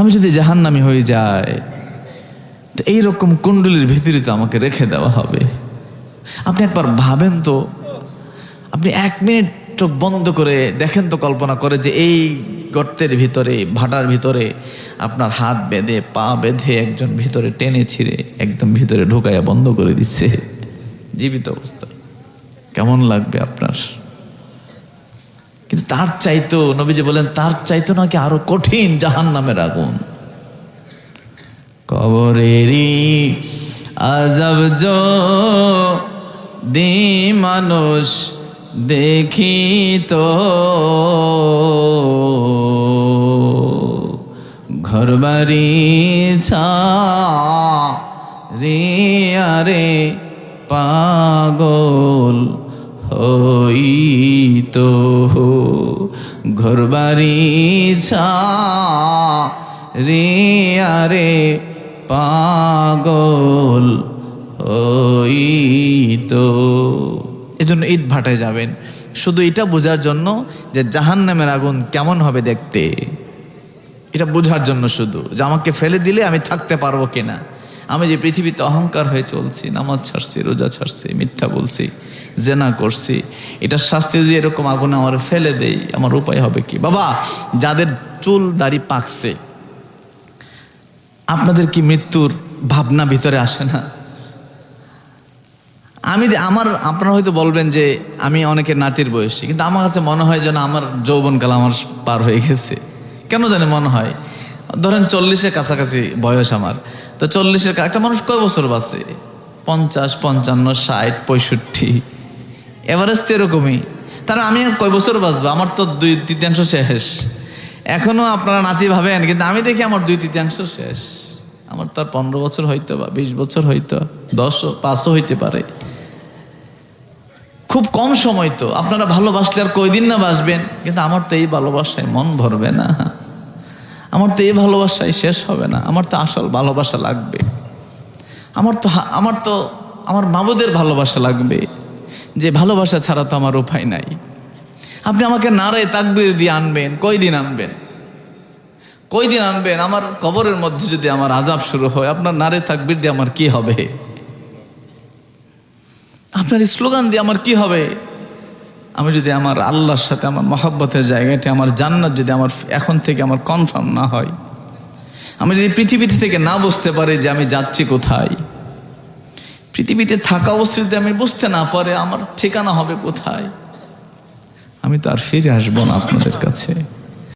আমি যদি জাহান্নামি হয়ে যাই, তো এইরকম কুণ্ডলীর ভিতরে তো আমাকে রেখে দেওয়া হবে। আপনি একবার ভাবেন তো, আপনি এক মিনিট চোখ বন্ধ করে দেখেন তো, কল্পনা করে যে এই গর্তের ভিতরে, ভাটার ভিতরে আপনার হাত বেঁধে, পা বেঁধে একজন ভিতরে টেনে ছিঁড়ে একদম ভিতরে ঢুকাইয়া বন্ধ করে দিচ্ছে। জীবিত অবস্থা কেমন লাগবে আপনার? তার চাইতো, নবীজি বলেন, তার চাইতো নাকি আরও কঠিন জাহান নামের আগুন। কবরেরই আজব দি মানুষ দেখিত। ঘর বাড়ি রে আরে পাগল হইত। ঘর বাড়ি রে পাগল হইত। এজন্য ইট ভাটায় যাবেন। শুধু এটা বোঝার জন্য যে জাহান নামের আগুন কেমন হবে দেখতে। এটা বোঝার জন্য শুধু যে আমাকে ফেলে দিলে আমি থাকতে পারব কিনা। আমি যে পৃথিবীতে অহংকার হয়ে চলছি, নামাজ ছাড়ছি, রোজা ছাড়ছি, মিথ্যা বলছি, জেনা করছি এটা শাস্তি যদি এরকম আগুনে আমার ফেলে দেই, আমার উপায় হবে কি? বাবা, যাদের চুল দাড়ি পাকছে, আপনাদের কি মৃত্যুর ভাবনা ভিতরে আসে না? আমি আমার, আপনারা হয়তো বলবেন যে আমি অনেকের নাতির বয়সী, কিন্তু আমার কাছে মনে হয় যেন আমার যৌবনকাল আমার পার হয়ে গেছে। কেন জানে মনে হয় ধরেন চল্লিশের কাছাকাছি বয়স আমার। তো চল্লিশের একটা মানুষ কয় বছর বাঁচে? পঞ্চাশ, পঞ্চান্ন, ষাট, পঁয়ষট্টি। এভারেজ তো এরকমই তাহলে আমি আর কয় বছর বাঁচবো? আমার তো দুই তৃতীয়াংশ শেষ। এখনও আপনারা নাতি ভাবেন, কিন্তু আমি দেখি আমার দুই তৃতীয়াংশ শেষ। আমার তো আর পনেরো বছর হইতো বা বিশ বছর হইতো দশও পাঁচও হইতে পারে। খুব কম সময় তো। আপনারা ভালোবাসলে আর কয়দিন না বাসবেন কিন্তু আমার তো এই ভালোবাসায় মন ভরবে না। আমার তো এই ভালোবাসায় শেষ হবে না। আমার তো আসল ভালোবাসা লাগবে। আমার তো আমার তো আমার মাবুদের ভালোবাসা লাগবে। যে ভালোবাসা ছাড়া তো আমার উপায় নাই। আপনি আমাকে নারায় তাকবির দিয়ে আনবেন, কয়দিন আনবেন? কয়দিন আনবেন? আমার কবরের মধ্যে যদি আমার আজাব শুরু হয়, আপনার নারে তাকবির দিয়ে আমার কি হবে? আপনার স্লোগান দিয়ে আমার কি হবে? আমি যদি আমার আল্লাহর সাথে আমার মহাব্বতের জায়গাটি, আমার জান্নাত যদি আমার এখন থেকে আমার কনফার্ম না হয়, আমি যদি পৃথিবীতে থেকে না বুঝতে পারি যে আমি যাচ্ছি কোথায়, পৃথিবীতে থাকা অবস্থায় যদি আমি বুঝতে না পারে আমার ঠিকানা হবে কোথায়, আমি তো আর ফিরে আসব না আপনাদের কাছে।